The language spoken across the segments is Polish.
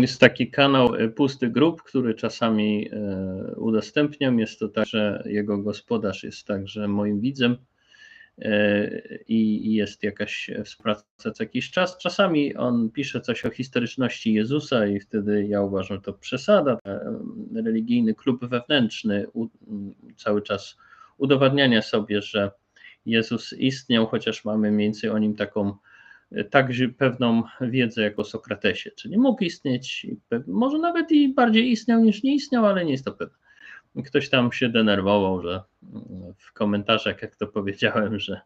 Jest taki kanał e, Pusty Grób, który czasami e, udostępniam. Jest to także, jego gospodarz jest także moim widzem i jest jakaś współpraca co jakiś czas. Czasami on pisze coś o historyczności Jezusa i wtedy ja uważam, że to przesada. Religijny klub wewnętrzny cały czas udowadniania sobie, że Jezus istniał, chociaż mamy mniej więcej o nim taką także pewną wiedzę jako Sokratesie, czyli mógł istnieć, może nawet i bardziej istniał niż nie istniał, ale nie jest to pewne. Ktoś tam się denerwował, że w komentarzach, jak to powiedziałem, że,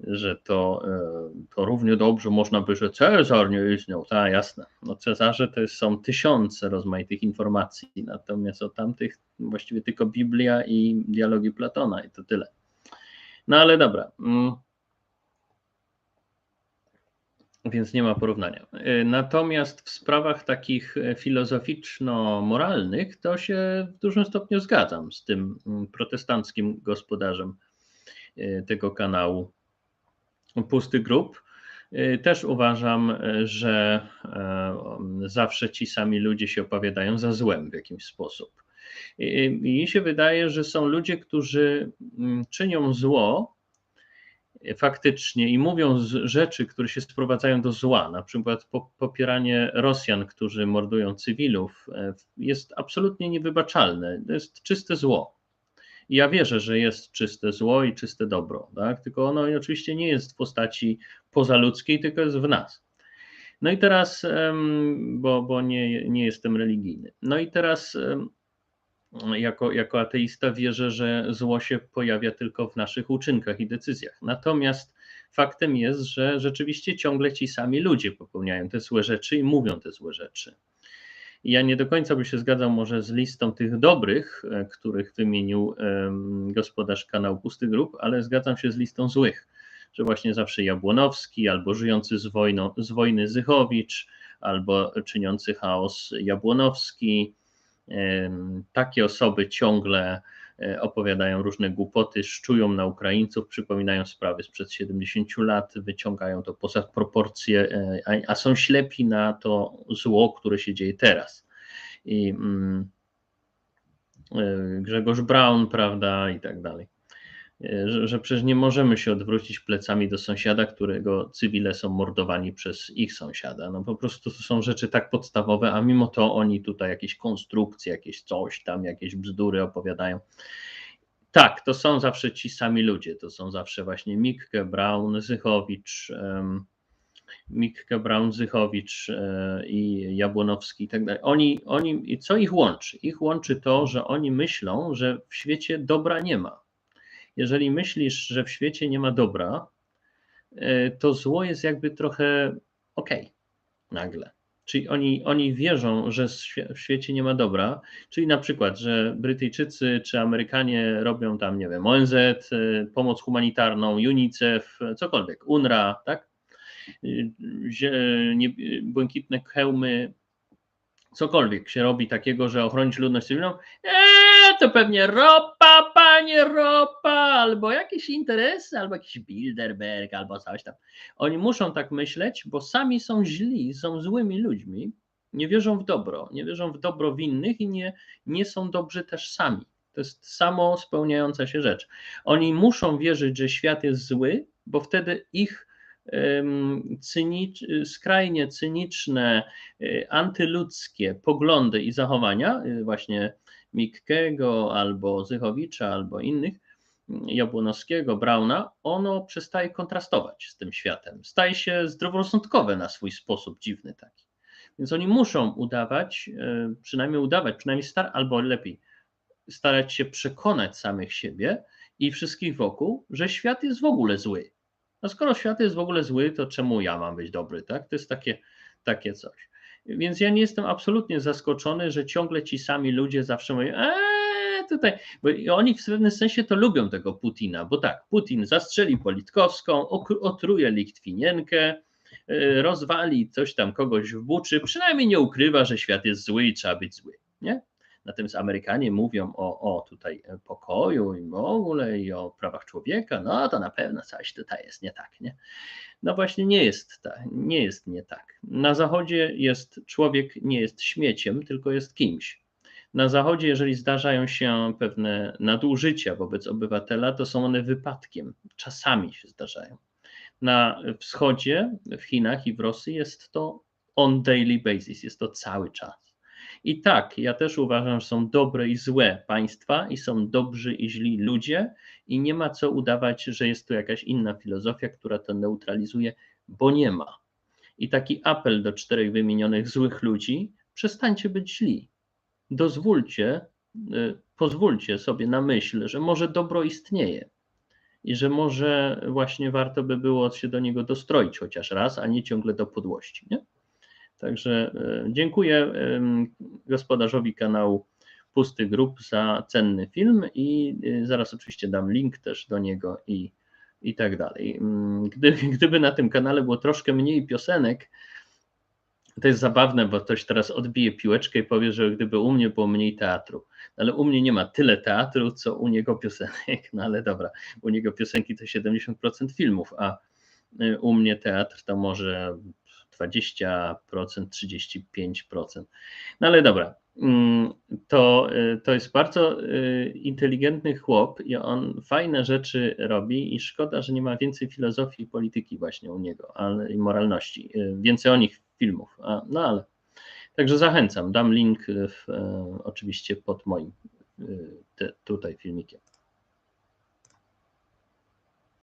że to, to równie dobrze można by, że Cezar nie istniał. Tak, jasne. No Cezarze to są tysiące rozmaitych informacji, natomiast o tamtych właściwie tylko Biblia i dialogi Platona i to tyle. No ale dobra. Więc nie ma porównania. Y, natomiast w sprawach takich e, filozoficzno-moralnych to się w dużym stopniu zgadzam z tym mm, protestanckim gospodarzem y, tego kanału Pusty. Y, też uważam, że zawsze ci sami ludzie się opowiadają za złem w jakiś sposób. Mi się wydaje, że są ludzie, którzy mm, czynią zło faktycznie i mówią rzeczy, które się sprowadzają do zła, na przykład popieranie Rosjan, którzy mordują cywilów, e, jest absolutnie niewybaczalne. To jest czyste zło. I ja wierzę, że jest czyste zło i czyste dobro, tak? tylko ono oczywiście nie jest w postaci pozaludzkiej, tylko jest w nas. No i teraz, bo, bo nie, nie jestem religijny. No i teraz jako, jako ateista wierzę, że zło się pojawia tylko w naszych uczynkach i decyzjach. Natomiast faktem jest, że rzeczywiście ciągle ci sami ludzie popełniają te złe rzeczy i mówią te złe rzeczy. Ja nie do końca bym się zgadzał może z listą tych dobrych, e, których wymienił gospodarz kanału Pusty Grób, ale zgadzam się z listą złych, że właśnie zawsze Jabłonowski albo żyjący z, z wojny Zychowicz, albo czyniący chaos Jabłonowski, takie osoby ciągle e, opowiadają różne głupoty, szczują na Ukraińców, przypominają sprawy sprzed 70 lat, wyciągają to poza proporcje, e, a są ślepi na to zło, które się dzieje teraz. I mm, e, Grzegorz Braun, prawda, i tak dalej. E, że, że przecież nie możemy się odwrócić plecami do sąsiada, którego cywile są mordowani przez ich sąsiada. No po prostu to są rzeczy tak podstawowe, a mimo to oni tutaj jakieś konstrukcje, jakieś coś tam, jakieś bzdury opowiadają. Tak, to są zawsze ci sami ludzie, to są zawsze właśnie Mikke, Braun, Zychowicz, um, Mikke, Braun, Zychowicz e, i Jabłonowski i tak dalej. Oni, oni, co ich łączy? Ich łączy to, że oni myślą, że w świecie dobra nie ma jeżeli myślisz, że w świecie nie ma dobra, e, to zło jest jakby trochę ok nagle. Czyli oni, oni wierzą, że w świecie nie ma dobra, czyli na przykład, że Brytyjczycy czy Amerykanie robią tam, nie wiem, ONZ, e, pomoc humanitarną, UNICEF, cokolwiek, UNRWA, tak? Błękitne hełmy, cokolwiek się robi takiego, że ochronić ludność cywilną, eee, to pewnie ropa, panie ropa, albo jakieś interesy, albo jakiś Bilderberg, albo coś tam. Oni muszą tak myśleć, bo sami są źli, są złymi ludźmi, nie wierzą w dobro, nie wierzą w dobro winnych i nie, nie są dobrzy też sami. To jest samo spełniająca się rzecz. Oni muszą wierzyć, że świat jest zły, bo wtedy ich cynicz, skrajnie cyniczne, y, antyludzkie poglądy i zachowania, y, właśnie Mikkego albo Zychowicza albo innych, Jabłonowskiego, Brauna, ono przestaje kontrastować z tym światem. Staje się zdroworozsądkowe na swój sposób dziwny taki. Więc oni muszą udawać, y, przynajmniej udawać, przynajmniej star, albo lepiej, starać się przekonać samych siebie i wszystkich wokół, że świat jest w ogóle zły no skoro świat jest w ogóle zły, to czemu ja mam być dobry, tak? To jest takie, takie coś. Więc ja nie jestem absolutnie zaskoczony, że ciągle ci sami ludzie zawsze mówią, eee, tutaj, bo oni w pewnym sensie to lubią tego Putina, bo tak, Putin zastrzeli Politkowską, otruje Lichtwinienkę, e, rozwali coś tam kogoś w buczy, przynajmniej nie ukrywa, że świat jest zły i trzeba być zły, nie? Natomiast Amerykanie mówią o, o tutaj pokoju i w ogóle i o prawach człowieka, no to na pewno coś tutaj jest nie tak, nie? No właśnie nie jest tak, nie jest nie tak. Na Zachodzie jest człowiek nie jest śmieciem, tylko jest kimś. Na Zachodzie, jeżeli zdarzają się pewne nadużycia wobec obywatela, to są one wypadkiem. Czasami się zdarzają. Na wschodzie, w Chinach i w Rosji jest to on daily basis, jest to cały czas. I tak, ja też uważam, że są dobre i złe państwa i są dobrzy i źli ludzie i nie ma co udawać, że jest tu jakaś inna filozofia, która to neutralizuje, bo nie ma. I taki apel do czterech wymienionych złych ludzi, przestańcie być źli. Dozwólcie, y, pozwólcie sobie na myśl, że może dobro istnieje i że może właśnie warto by było się do niego dostroić chociaż raz, a nie ciągle do podłości. Nie? Także e, dziękuję gospodarzowi kanału Pusty Grup za cenny film i e, zaraz oczywiście dam link też do niego i, i tak dalej. Mm, gdyby, na tym kanale było troszkę mniej piosenek, to jest zabawne, bo ktoś teraz odbije piłeczkę i powie, że gdyby u mnie było mniej teatru. Ale u mnie nie ma tyle teatru, co u niego piosenek. No ale dobra, u niego piosenki to 70% filmów, a e, u mnie teatr to może 20%, 35%. No ale dobra, mm, to, y, to jest bardzo y, inteligentny chłop i on fajne rzeczy robi i szkoda, że nie ma więcej filozofii i polityki właśnie u niego, ale i moralności. Y, więcej o nich filmów, no ale Także zachęcam, dam link w, oczywiście pod moim te, tutaj filmikiem.